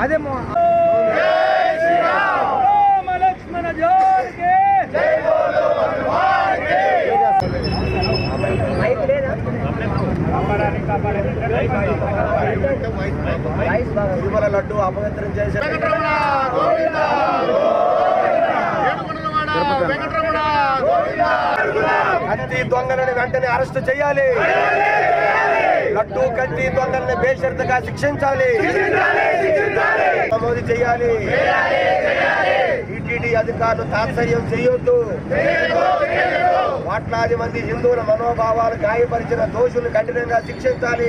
అదే మో- రామ లక్ష్మణ జానకి తిరుమల లడ్డు అపవిత్రం చేసే కత్తి దొంగలను వెంటనే అరెస్ట్ చేయాలి. లడ్డు కత్తి దొంగల్ని బేషరతుగా శిక్షించాలి. నమోదు చేయాలి. టీటీడీ అధికారులు తాత్సర్యం చేయొద్దు. కోట్లాది మంది హిందువుల మనోభావాలు గాయపరిచిన దోషులు కఠినంగా శిక్షించాలి.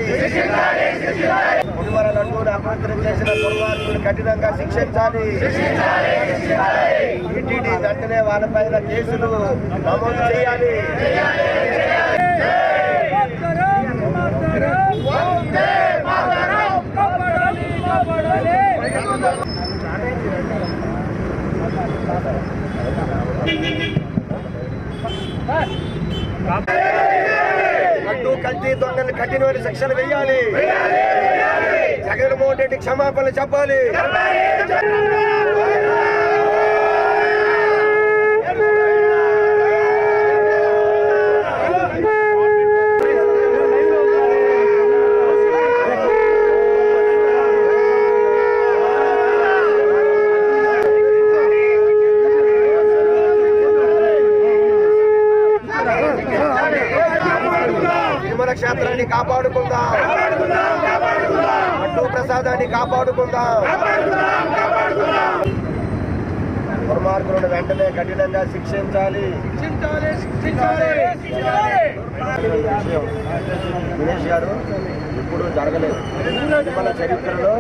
తిరుమల లడ్డూని అపవిత్రం చేసిన దుర్మార్గులు కఠినంగా శిక్షించాలి. టీటీడీ వాళ్ళ పైన కేసులు నమోదు చేయాలి. లడ్డు కల్తీ దొంగలు కఠినమైన శిక్షలు వేయాలి. జగన్మోహన్ రెడ్డి క్షమాపణలు చెప్పాలి. తిరుమల క్షేత్రాన్ని కాపాడుకుందాం. ప్రసాదాన్ని కాపాడుకుందాం. దుర్మార్గులను వెంటనే కఠినంగా శిక్షించాలి. దినేష్ గారు ఇప్పుడు జరగలేదు. తిరుమల చరిత్రలో